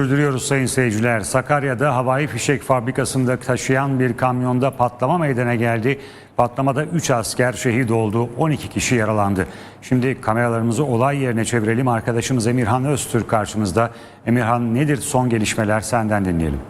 Sürdürüyoruz sayın seyirciler. Sakarya'da havai fişek fabrikasında taşıyan bir kamyonda patlama meydana geldi. Patlamada 3 asker şehit oldu, 12 kişi yaralandı. Şimdi kameralarımızı olay yerine çevirelim. Arkadaşımız Emirhan Öztürk karşımızda. Emirhan nedir son gelişmeler senden dinleyelim.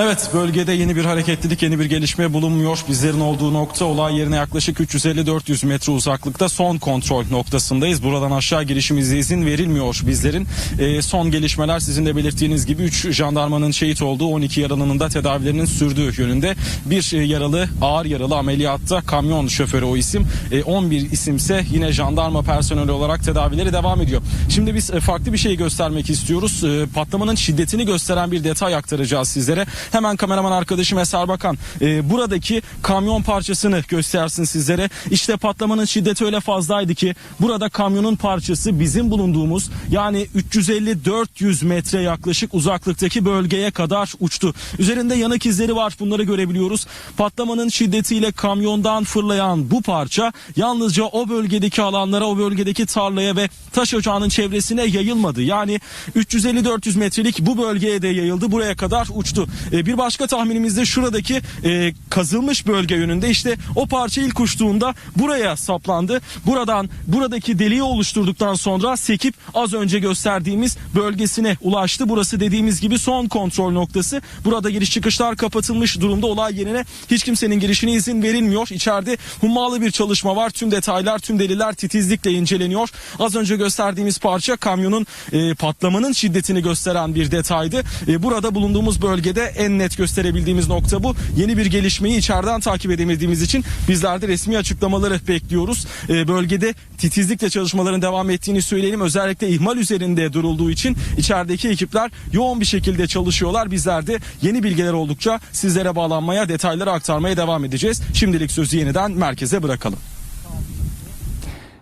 Evet bölgede yeni bir hareketlilik yeni bir gelişme bulunmuyor. Bizlerin olduğu nokta olay yerine yaklaşık 350-400 metre uzaklıkta son kontrol noktasındayız. Buradan aşağı girişimize izin verilmiyor bizlerin. Ee, son gelişmeler sizin de belirttiğiniz gibi 3 jandarmanın şehit olduğu 12 yaralının da tedavilerinin sürdüğü yönünde. Bir e, yaralı ağır yaralı ameliyatta kamyon şoförü o isim. E, 11 isimse yine jandarma personeli olarak tedavileri devam ediyor. Şimdi biz e, farklı bir şey göstermek istiyoruz. E, patlamanın şiddetini gösteren bir detay aktaracağız sizlere. Hemen kameraman arkadaşım Eser Bakan e, buradaki kamyon parçasını göstersin sizlere. İşte patlamanın şiddeti öyle fazlaydı ki burada kamyonun parçası bizim bulunduğumuz yani 350-400 metre yaklaşık uzaklıktaki bölgeye kadar uçtu. Üzerinde yanık izleri var bunları görebiliyoruz. Patlamanın şiddetiyle kamyondan fırlayan bu parça yalnızca o bölgedeki alanlara o bölgedeki tarlaya ve taş ocağının çevresine yayılmadı. Yani 350-400 metrelik bu bölgeye de yayıldı buraya kadar uçtu. E, bir başka tahminimiz de şuradaki e, kazılmış bölge yönünde işte o parça ilk uçtuğunda buraya saplandı. Buradan buradaki deliği oluşturduktan sonra sekip az önce gösterdiğimiz bölgesine ulaştı. Burası dediğimiz gibi son kontrol noktası. Burada giriş çıkışlar kapatılmış durumda olay yerine hiç kimsenin girişine izin verilmiyor. İçeride hummalı bir çalışma var. Tüm detaylar, tüm deliller titizlikle inceleniyor. Az önce gösterdiğimiz parça kamyonun e, patlamanın şiddetini gösteren bir detaydı. E, burada bulunduğumuz bölgede en net gösterebildiğimiz nokta bu. Yeni bir gelişmeyi içeriden takip edemediğimiz için bizler de resmi açıklamaları bekliyoruz. E, bölgede titizlikle çalışmaların devam ettiğini söyleyelim. Özellikle ihmal üzerinde durulduğu için içerideki ekipler yoğun bir şekilde çalışıyorlar. Bizler de yeni bilgiler oldukça sizlere bağlanmaya, detayları aktarmaya devam edeceğiz. Şimdilik sözü yeniden merkeze bırakalım.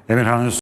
Emirhan